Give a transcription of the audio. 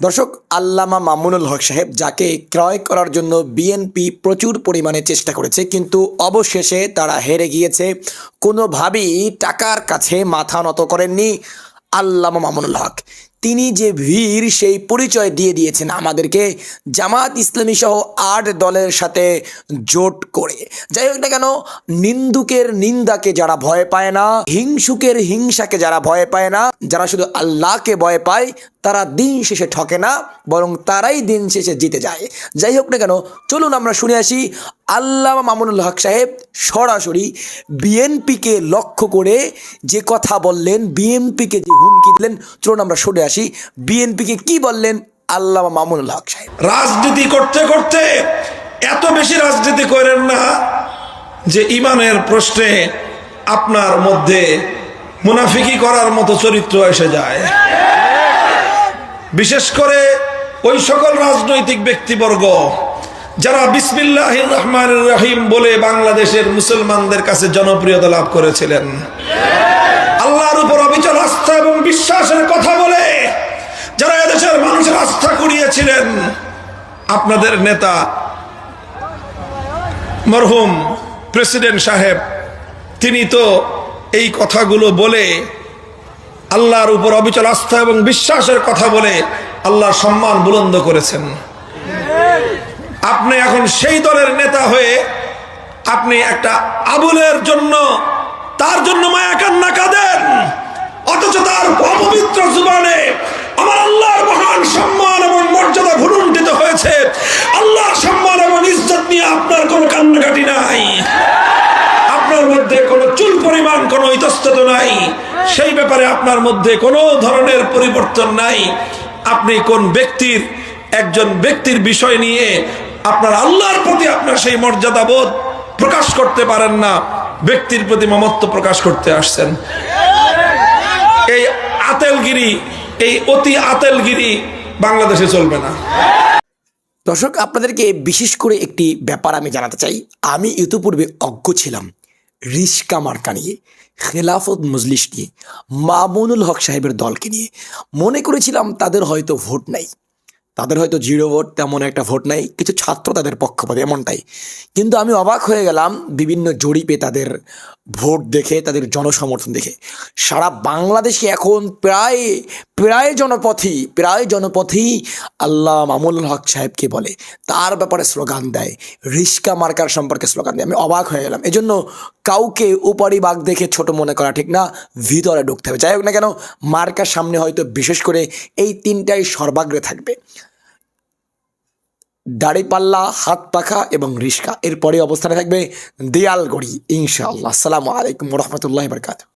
দর্শক, আল্লামা মামুনুল হক সাহেব যাকে ক্রয় করার জন্য বিএনপি প্রচুর পরিমাণে চেষ্টা করেছে, কিন্তু অবশেষে তারা হেরে গিয়েছে। কোনোভাবেই টাকার কাছে মাথা নত করেননি আল্লামা মামুনুল হক। তিনি যে ভিড়, সেই পরিচয় দিয়ে দিয়েছেন আমাদেরকে জামাত ইসলামী সহ আট দলের সাথে জোট করে। যাই হোক না কেন, নিন্দুকের নিন্দাকে যারা ভয় পায় না, হিংসুকের হিংসাকে যারা ভয় পায় না, যারা শুধু আল্লাহকে ভয় পায়, তারা দিন শেষে ঠকে না, বরং তারাই দিন শেষে জিতে যায়। যাই হোক না কেন, চলুন আমরা শুনে আসি আল্লামা মামুনুল হক সাহেব সরাসরি বিএনপিকে লক্ষ্য করে যে কথা বললেন, বিএনপিকে যে হুমকি দিলেন, চলুন আমরা শুনে আসি। বিএনপিকে কি বললেন? আল্লামা মামুনুল হক সাহেব। রাজনীতি করতে করতে এত বেশি রাজনীতি করেন না যে ইমানের প্রশ্নে আপনার মধ্যে মুনাফিকি করার মতো চরিত্র এসে যায়। বিশেষ করে ওই সকল রাজনৈতিক ব্যক্তিবর্গ যারা বিসমিল্লাহ রহমান রহিম বলে বাংলাদেশের মুসলমানদের কাছে জনপ্রিয়তা লাভ করেছিলেন। আপনাদের নেতা মরহুম প্রেসিডেন্ট সাহেব, তিনি তো এই কথাগুলো বলে আল্লাহর উপর অবিচল আস্থা এবং বিশ্বাসের কথা বলে আল্লাহর সম্মান বুলন্দ করেছেন। আপনি এখন সেই দলের নেতা হয়ে আপনি একটা আবুলের জন্য, তার জন্য মায়া কান্না কাঁদেন। কোনো চুল পরিমাণ, কোনো ইতস্তত নাই। সেই ব্যাপারে আপনার মধ্যে কোনো ধরনের পরিবর্তন নাই। আপনি কোন ব্যক্তির, একজন ব্যক্তির বিষয় নিয়ে আপনার আল্লাহর প্রতি আপনার সেই মর্যাদা বোধ প্রকাশ করতে পারেন না, ব্যক্তির প্রতি মমত্ব প্রকাশ করতে আসছেন। এই আতেলগিরি, এই অতি আতেলগিরি বাংলাদেশে চলবে না। দর্শক, আপনাদেরকে বিশেষ করে একটি ব্যাপার আমি জানাতে চাই। আমি ইতিপূর্বে অজ্ঞ ছিলাম। রিস্কা মার্কা নিয়ে, খেলাফত মজলিস নিয়ে, মামুনুল হক সাহেবের দলকে নিয়ে, মনে করেছিলাম তাদের হয়তো ভোট নাই। তাদের হয়তো জিরো ভোট, তেমন একটা ভোট নাই, কিছু ছাত্র তাদের পক্ষপাতে, এমনটাই। কিন্তু আমি অবাক হয়ে গেলাম বিভিন্ন জরিপে তাদের ভোট দেখে, তাদের জনসমর্থন দেখে। সারা বাংলাদেশে এখন প্রায় প্রায় জনপথই প্রায় জনপথই আল্লাহ মামুল হক সাহেবকে বলে। তার ব্যাপারে স্লোগান দেয়। রিস্কা মার্কার সম্পর্কে স্লোগান দেয়। আমি অবাক হয়ে গেলাম। এজন্য কাউকে উপারি বাঘ দেখে ছোট মনে করা ঠিক না। ভিতরে ঢুকতে হবে। যাই হোক না কেন, মার্কার সামনে হয়তো বিশেষ করে এই তিনটাই সর্বাগ্রে থাকবে। দাড়িপাল্লা, হাত পাখা এবং রিস্কা এরপরে অবস্থানে থাকবে দেয়ালগড়ি, ইনশাআল্লাহ। আসসালামু আলাইকুম রহমতুল্লাহ বরকাত